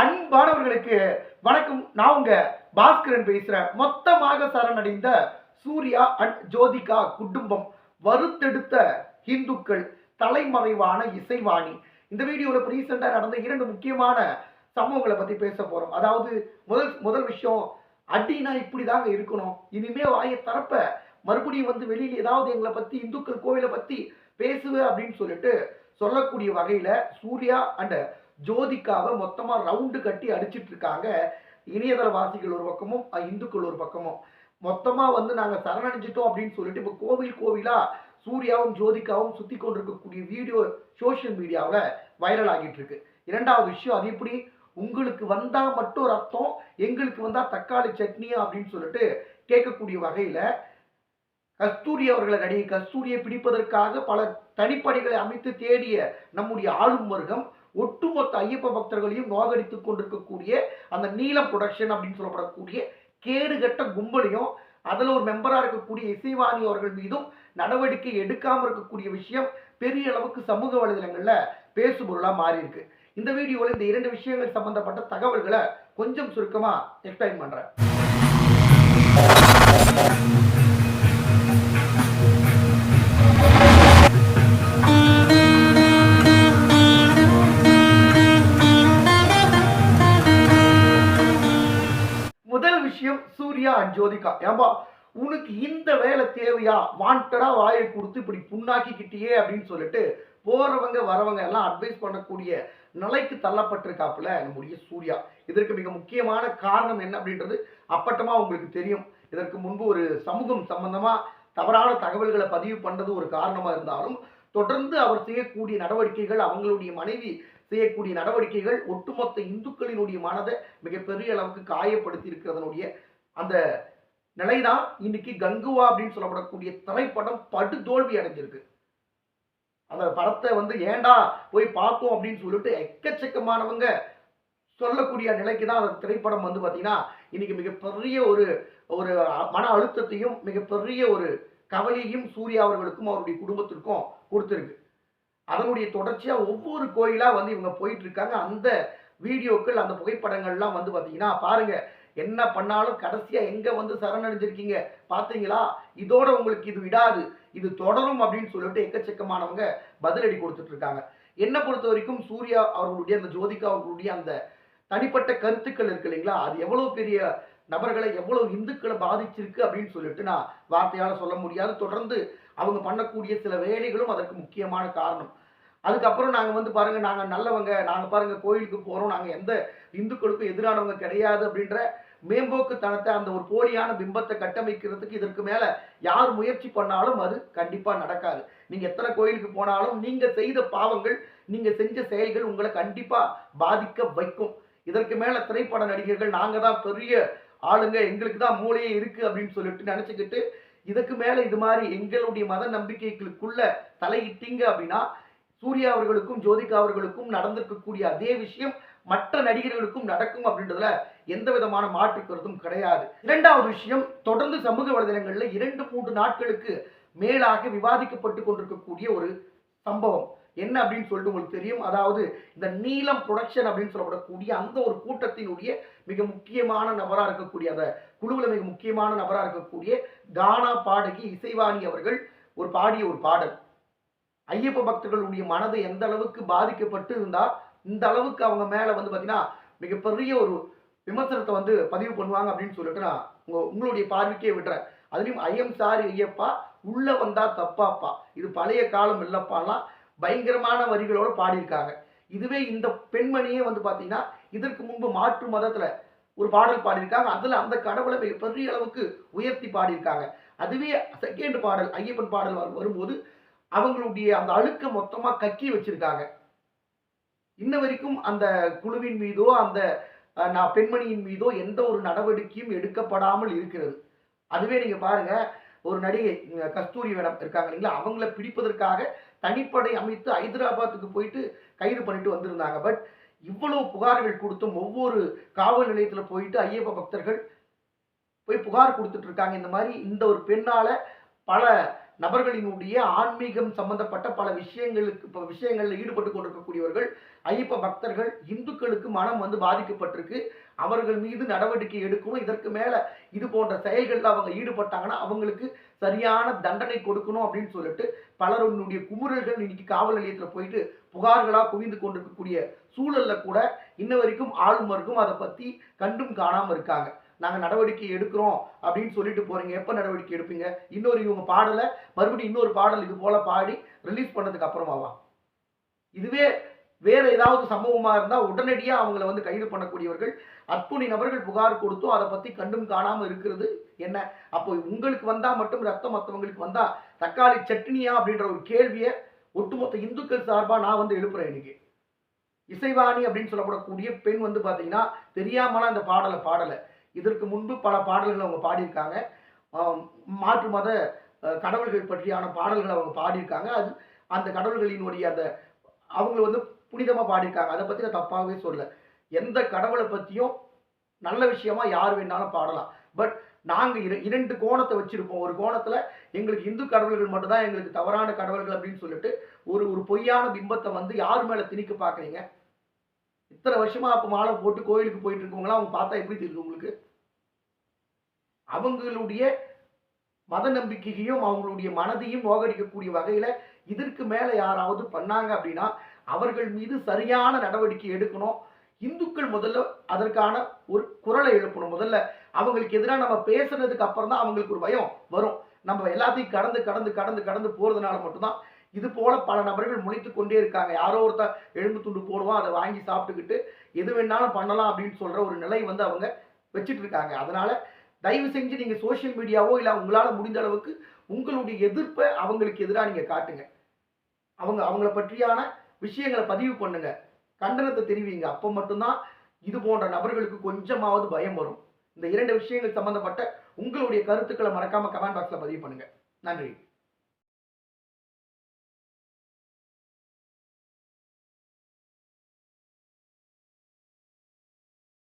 அன்பானவர்களுக்கு வணக்கம். நான் உங்க பாஸ்கரன் பேசுறேன். மொத்தமாக சரணடைந்த சூர்யா அண்ட் ஜோதிகா குடும்பம் வறுத்தெடுத்த இந்துக்கள் தலைமறைவான இசைவாணி. இந்த வீடியோவில் ரீசெண்டாக நடந்த இரண்டு முக்கியமான சம்பவங்களை பற்றி பேச போகிறோம் அதாவது முதல் முதல் விஷயம் அடினா இப்படி தாங்க இருக்கணும். இனிமே வாயை தரப்ப மறுபடியும் வந்து வெளியில் ஏதாவது எங்களை பற்றி இந்துக்கள் கோவிலை பற்றி பேசுவேன் அப்படின்னு சொல்லிட்டு சொல்லக்கூடிய வகையில் சூர்யா அண்ட் ஜோதிகாவை மொத்தமாக ரவுண்டு கட்டி அடிச்சிட்டு இருக்காங்க இணையதளவாசிகள் ஒரு பக்கமும் இந்துக்கள் ஒரு பக்கமும். மொத்தமாக வந்து நாங்கள் சரணடைஞ்சிட்டோம் அப்படின்னு சொல்லிட்டு இப்போ கோவில் கோவிலாக சூர்யாவும் ஜோதிகாவும் சுற்றி கொண்டிருக்கக்கூடிய வீடியோ சோஷியல் மீடியாவில் வைரல் ஆகிட்டு இருக்கு இரண்டாவது விஷயம் அது எப்படி? உங்களுக்கு வந்தால் மட்டும் ரத்தம் எங்களுக்கு வந்தால் தக்காளி சட்னியா அப்படின்னு சொல்லிட்டு கேட்கக்கூடிய வகையில் கஸ்தூரி அவர்களை நடிகை கஸ்தூரியை பிடிப்பதற்காக பல தனிப்படைகளை அமைத்து தேடிய நம்முடைய ஆளும் வர்க்கம் ஒட்டுமொத்த ஐயப்ப பக்தர்களையும் நோகடித்து கொண்டிருக்கக்கூடிய அந்த நீலம் ப்ரொடக்ஷன் அப்படின்னு சொல்லப்படக்கூடிய கேடுகட்ட கும்பலையும் அதில் ஒரு மெம்பராக இருக்கக்கூடிய இசைவாணி அவர்கள் மீதும் நடவடிக்கை எடுக்காமல் இருக்கக்கூடிய விஷயம் பெரிய அளவுக்கு சமூக வலைதளங்களில் பேசுபொருளாக மாறி இருக்கு இந்த வீடியோவில் இந்த இரண்டு விஷயங்கள் சம்பந்தப்பட்ட தகவல்களை கொஞ்சம் சுருக்கமாக எக்ஸ்பிளைன் பண்ணுறேன் விஷயம் சூர்யா ஏன்பா உனக்கு இந்த வேலை தேவையா? வாண்டடா வாயை கொடுத்து இப்படி புண்ணாக்கிக்கிட்டியே அப்படின்னு சொல்லிட்டு போறவங்க வரவங்க எல்லாம் அட்வைஸ் பண்ணக்கூடிய நிலைக்கு தள்ளப்பட்டிருக்காப்புல நம்முடைய சூர்யா. இதற்கு மிக முக்கியமான காரணம் என்ன அப்படின்றது அப்பட்டமா உங்களுக்கு தெரியும். இதற்கு முன்பு ஒரு சமூகம் சம்பந்தமா தவறான தகவல்களை பதிவு பண்ணது ஒரு காரணமா இருந்தாலும் தொடர்ந்து அவர் செய்யக்கூடிய நடவடிக்கைகள் அவங்களுடைய மனைவி செய்யக்கூடிய நடவடிக்கைகள் ஒட்டுமொத்த இந்துக்களினுடைய மனதை மிகப்பெரிய அளவுக்கு காயப்படுத்தி இருக்கிறதனுடைய அந்த நிலைதான் இன்னைக்கு கங்குவா அப்படின்னு சொல்லப்படக்கூடிய திரைப்படம் படு தோல்வி அடைஞ்சிருக்கு. அந்த படத்தை வந்து ஏண்டா போய் பார்த்தோம் அப்படின்னு சொல்லிட்டு எக்கச்சக்கமானவங்க சொல்லக்கூடிய நிலைக்கு தான் அந்த திரைப்படம் வந்து பார்த்தீங்கன்னா இன்னைக்கு மிகப்பெரிய ஒரு ஒரு மன அழுத்தத்தையும் மிகப்பெரிய ஒரு கவலையும் சூர்யா அவர்களுக்கும் அவருடைய குடும்பத்திற்கும் கொடுத்துருக்கு. அதனுடைய தொடர்ச்சியாக ஒவ்வொரு கோயிலாக வந்து இவங்க போயிட்டு இருக்காங்க. அந்த வீடியோக்கள் அந்த புகைப்படங்கள்லாம் வந்து பார்த்தீங்கன்னா பாருங்கள் என்ன பண்ணாலும் கடைசியாக எங்கே வந்து சரணடைஞ்சிருக்கீங்க? பார்த்தீங்களா இதோட உங்களுக்கு இது விடாது. இது தொடரும் அப்படின்னு சொல்லிட்டு எக்கச்சக்கமானவங்க பதிலடி கொடுத்துட்டு இருக்காங்க என்னை பொறுத்த வரைக்கும் சூர்யா அவர்களுடைய அந்த ஜோதிகா அவர்களுடைய அந்த தனிப்பட்ட கருத்துக்கள் இருக்கு இல்லைங்களா? அது எவ்வளோ பெரிய நபர்களை எவ்வளவு இந்துக்களை பாதிச்சிருக்கு அப்படின்னு சொல்லிட்டு நான் வார்த்தையால் சொல்ல முடியாது. தொடர்ந்து அவங்க பண்ணக்கூடிய சில வேலைகளும் அதற்கு முக்கியமான காரணம். அதுக்கப்புறம் நாங்கள் வந்து பாருங்கள் நாங்கள் நல்லவங்க நாங்கள் பாருங்கள் கோயிலுக்கு போகிறோம் நாங்கள் எந்த இந்துக்களுக்கும் எதிரானவங்க கிடையாது அப்படின்ற மேம்போக்குத்தனத்தை அந்த ஒரு போலியான பிம்பத்தை கட்டமைக்கிறதுக்கு இதற்கு மேலே யார் முயற்சி பண்ணாலும் அது கண்டிப்பாக நடக்காது. நீங்கள் எத்தனை கோயிலுக்கு போனாலும் நீங்கள் செய்த பாவங்கள் நீங்கள் செஞ்ச செயல்கள் உங்களை கண்டிப்பாக பாதிக்க வைக்கும். இதற்கு மேலே திரைப்பட நடிகர்கள் நாங்கள் தான் பெரிய ஆளுங்க எங்களுக்கு தான் மூளையே இருக்குது அப்படின்னு சொல்லிட்டு நினச்சிக்கிட்டு இதுக்கு மேலே இது மாதிரி எங்களுடைய மத நம்பிக்கைகளுக்குள்ள தலையிட்டீங்க அப்படின்னா சூர்யா அவர்களுக்கும் ஜோதிகா அவர்களுக்கும் நடந்திருக்கக்கூடிய அதே விஷயம் மற்ற நடிகர்களுக்கும் நடக்கும் அப்படின்றதுல எந்த விதமான மாற்று கருத்தும் கிடையாது. இரண்டாவது விஷயம் தொடர்ந்து சமூக வலைதளங்களில் இரண்டு மூன்று நாட்களுக்கு மேலாக விவாதிக்கப்பட்டு கொண்டிருக்கக்கூடிய ஒரு சம்பவம். என்ன அப்படின்னு சொல்லிட்டு உங்களுக்கு தெரியும். அதாவது இந்த நீலம் ப்ரொடக்ஷன் அப்படின்னு சொல்லப்படக்கூடிய அந்த ஒரு கூட்டத்தினுடைய மிக முக்கியமான நபராக இருக்கக்கூடிய அந்த குழுவில் மிக முக்கியமான நபராக இருக்கக்கூடிய கானா பாடகி இசைவாணி அவர்கள் ஒரு பாடிய ஒரு பாடல். ஐயப்ப பக்தர்களுடைய மனது எந்த அளவுக்கு பாதிக்கப்பட்டு இருந்தா இந்த அளவுக்கு அவங்க மேல வந்து பாத்தீங்கன்னா மிகப்பெரிய ஒரு விமர்சனத்தை வந்து பதிவு பண்ணுவாங்க அப்படின்னு சொல்லிட்டு நான் உங்க உங்களுடைய பார்வைக்கே விடுறேன். அதுலயும் ஐயம் சாரி ஐயப்பா உள்ள வந்தா தப்பாப்பா. இது பழைய காலம் இல்லப்பாலாம் பயங்கரமான வரிகளோடு பாடியிருக்காங்க. இதுவே இந்த பெண்மணியே வந்து பார்த்தீங்கன்னா இதற்கு முன்பு மாற்று மதத்தில் ஒரு பாடல் பாடியிருக்காங்க. அதில் அந்த கடவுளை மிகப்பெரிய அளவுக்கு உயர்த்தி பாடியிருக்காங்க. அதுவே செகண்ட் பாடல் ஐயப்பன் பாடல் வரும்- வரும்போது அவங்களுடைய அந்த அழுக்க மொத்தமாக கக்கி வச்சிருக்காங்க. இன்ன வரைக்கும் அந்த குழுவின் மீதோ அந்த நான் பெண்மணியின் மீதோ எந்த ஒரு நடவடிக்கையும் எடுக்கப்படாமல் இருக்கிறது. அதுவே நீங்க பாருங்க ஒரு நடிகை கஸ்தூரி மேடம் இருக்காங்க இல்லைங்களா? அவங்கள பிடிப்பதற்காக தனிப்படை அமைத்து ஹைதராபாத்துக்கு போயிட்டு கைது பண்ணிட்டு வந்திருந்தாங்க. பட் இவ்வளவு புகார்கள் கொடுத்தும் ஒவ்வொரு காவல் நிலையத்தில் போயிட்டு ஐயப்ப பக்தர்கள் போய் புகார் கொடுத்துட்டு இருக்காங்க. இந்த மாதிரி இந்த ஒரு பெண்ணால பல நபர்களினுடைய ஆன்மீகம் சம்பந்தப்பட்ட பல விஷயங்களுக்கு இப்போ விஷயங்களில் ஈடுபட்டு கொண்டிருக்கக்கூடியவர்கள் ஐயப்ப பக்தர்கள் இந்துக்களுக்கு மனம் வந்து பாதிக்கப்பட்டிருக்கு. அவர்கள் மீது நடவடிக்கை எடுக்கணும். இதற்கு மேலே இது போன்ற செயல்களில் அவங்க ஈடுபட்டாங்கன்னா அவங்களுக்கு சரியான தண்டனை கொடுக்கணும் அப்படின்னு சொல்லிட்டு பலருடைய குமுறல்கள் இன்னைக்கு காவல் நிலையத்தில் போயிட்டு புகார்களாக குவிந்து கொண்டிருக்கக்கூடிய சூழலில் கூட இன்ன வரைக்கும் ஆளுநருக்கும் அதை பற்றி கண்டும் காணாமல் இருக்காங்க. நாங்கள் நடவடிக்கை எடுக்கிறோம் அப்படின்னு சொல்லிட்டு போகிறீங்க எப்போ நடவடிக்கை எடுப்பீங்க? இன்னொரு இவங்க பாடலை மறுபடியும் இன்னொரு பாடல் இது போல் பாடி ரிலீஸ் பண்ணதுக்கு அப்புறமாவா? இதுவே வேறு ஏதாவது சம்பவமாக இருந்தால் உடனடியாக அவங்கள வந்து கைது பண்ணக்கூடியவர்கள் அத்துணை நபர்கள் புகார் கொடுத்தும் அதை பற்றி கண்டும் காணாமல் இருக்கிறது என்ன? அப்போ உங்களுக்கு வந்தால் மட்டும் ரத்தம் மற்றவங்களுக்கு வந்தால் தக்காளி சட்னியா அப்படின்ற ஒரு கேள்வியை ஒட்டுமொத்த இந்துக்கள் சார்பாக நான் வந்து எழுப்புறேன் இன்னைக்கு. இசைவாணி அப்படின்னு சொல்லப்படக்கூடிய பெண் வந்து பார்த்தீங்கன்னா தெரியாமலாம் அந்த பாடலை பாடலை. இதற்கு முன்பு பல பாடல்கள் அவங்க பாடியிருக்காங்க. மாற்று மத கடவுள்கள் பற்றியான பாடல்கள் அவங்க பாடியிருக்காங்க. அது அந்த கடவுள்களினுடைய அந்த அவங்க வந்து புனிதமாக பாடியிருக்காங்க. அதை பற்றி நான் தப்பாகவே சொல்ல எந்த கடவுளை பற்றியும் நல்ல விஷயமா யார் வேணாலும் பாடலாம். பட் நாங்கள் இர- இரண்டு கோணத்தை வச்சுருப்போம். ஒரு கோணத்தில் எங்களுக்கு இந்து கடவுள்கள் மட்டும்தான் எங்களுக்கு தவறான கடவுள்கள் அப்படின்னு சொல்லிட்டு ஒரு ஒரு பொய்யான பிம்பத்தை வந்து யார் மேலே திணிக்க பார்க்குறீங்க இத்தனை வருஷமா அப்போ மாலை போட்டு கோயிலுக்கு போயிட்டு இருக்கவங்களாம் அவங்க பார்த்தா எப்படி தெரியும் உங்களுக்கு? அவங்களுடைய மத நம்பிக்கையையும் அவங்களுடைய மனதையும் நோகடிக்கக்கூடிய வகையில் இதற்கு மேலே யாராவது பண்ணாங்க அப்படின்னா அவர்கள் மீது சரியான நடவடிக்கை எடுக்கணும். இந்துக்கள் முதல்ல அதற்கான ஒரு குரலை எழுப்பணும். முதல்ல அவங்களுக்கு எதிராக நம்ம பேசுனதுக்கு அப்புறம் தான் அவங்களுக்கு ஒரு பயம் வரும். நம்ம எல்லாத்தையும் கடந்து கடந்து கடந்து கடந்து போகிறதுனால மட்டும்தான் இது போல பல நபர்கள் முளைத்து கொண்டே இருக்காங்க. யாரோ ஒருத்தர் எலும்பு துண்டு போடுவோம் அதை வாங்கி சாப்பிட்டுக்கிட்டு எது வேணாலும் பண்ணலாம் அப்படின்னு சொல்ற ஒரு நிலை வந்து அவங்க வச்சுட்டு இருக்காங்க. அதனால தயவு செஞ்சு நீங்க சோஷியல் மீடியாவோ இல்லை உங்களால முடிந்த அளவுக்கு உங்களுடைய எதிர்ப்பை அவங்களுக்கு எதிராக நீங்க காட்டுங்க. அவங்க அவங்கள பற்றியான விஷயங்களை பதிவு பண்ணுங்க. கண்டனத்தை தெரிவிங்க. அப்போ மட்டும்தான் இது போன்ற நபர்களுக்கு கொஞ்சமாவது பயம் வரும். இந்த இரண்டு விஷயங்கள் சம்பந்தப்பட்ட உங்களுடைய கருத்துக்களை மறக்காம கமெண்ட் பாக்ஸ்ல பதிவு பண்ணுங்க. நன்றி.